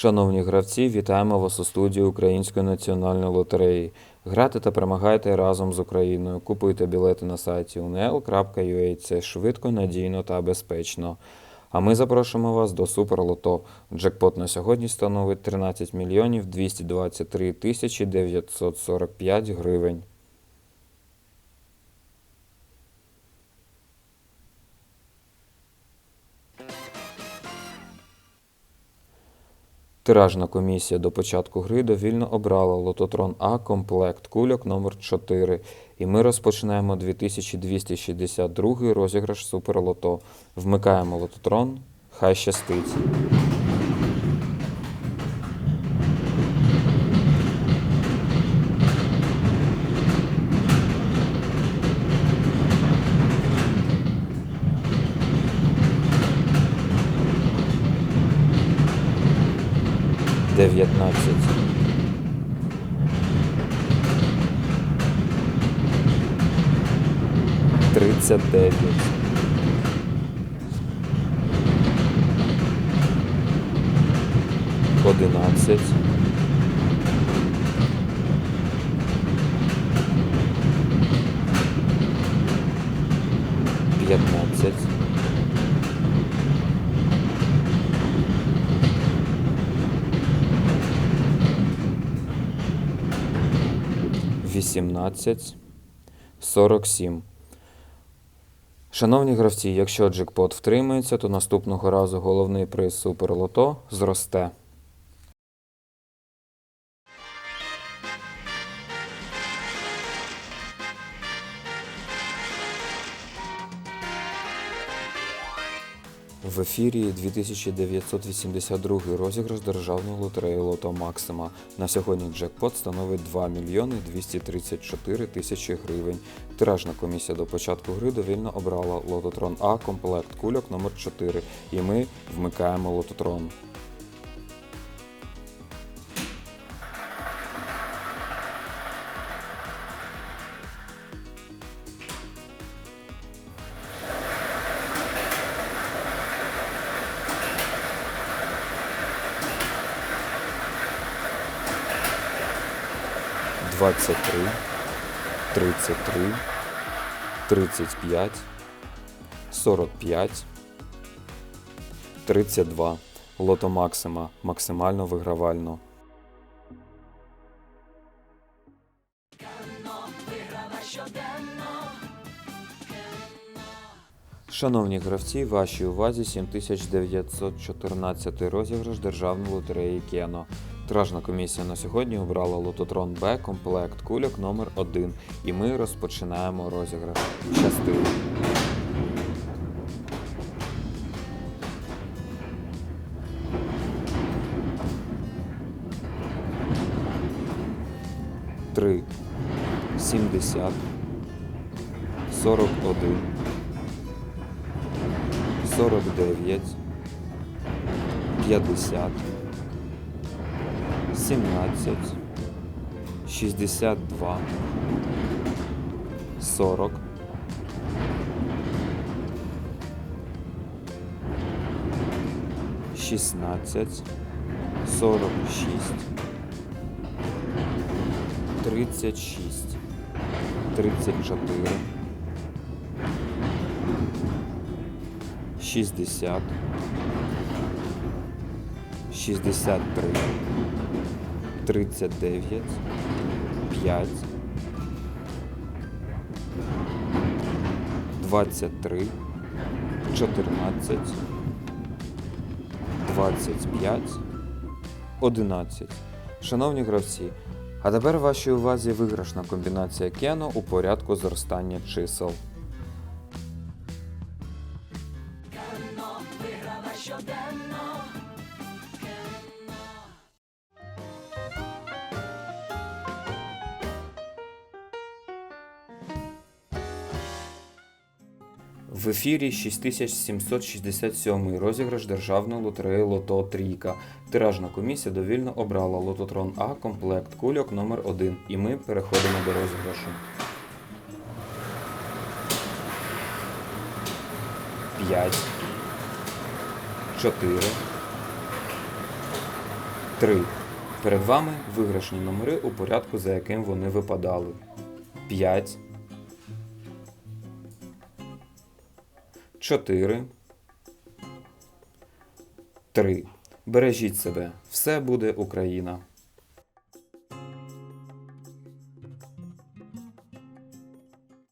Шановні гравці, вітаємо вас у студії Української національної лотереї. Грайте та перемагайте разом з Україною. Купуйте білети на сайті unl.ua. Це швидко, надійно та безпечно. А ми запрошуємо вас до Суперлото. Джекпот на сьогодні становить 13 мільйонів 223 тисячі 945 гривень. Тиражна комісія до початку гри довільно обрала лототрон А комплект кульок номер 4 І ми розпочинаємо 2262 розіграш Суперлото. Вмикаємо лототрон. Хай щастить. Дев'ятнадцять. Тридцять дев'ять. Одинадцять. 18, 47. Шановні гравці, якщо джекпот втримається, то наступного разу головний приз суперлото зросте. В ефірі 2982 розіграш державної лотереї Лото Максима. На сьогодні джекпот становить 2 мільйони 234 тисячі гривень. Тиражна комісія до початку гри довільно обрала Лототрон А комплект кульок номер 4 і ми вмикаємо Лототрон. Двадцять три, тридцять три, тридцять п'ять, сорок п'ять, тридцять два. Лото Максима максимально вигравально. Шановні гравці, вашій увазі 7914 розіграш державної лотереї Кено. Тиражна комісія на сьогодні обрала лототрон Б комплект кульок номер 1 і ми розпочинаємо розіграш. Щастило! Три, сімдесят, сорок один, сорок дев'ять, п'ятдесят. 17, 62, 40, 16, 46, 36, 34, 60, 63, 39, 5, 23, 14, 25, 11. Шановні гравці, а тепер вашій увазі виграшна комбінація Кено у порядку зростання чисел. В ефірі 6767 розіграш державної лотереї Лото Трійка. Тиражна комісія довільно обрала Лототрон А комплект кульок номер 1 і ми переходимо до розіграшу. 5 4 3. Перед вами виграшні номери у порядку, за яким вони випадали. 5. 4. 3. Бережіть себе. Все буде Україна.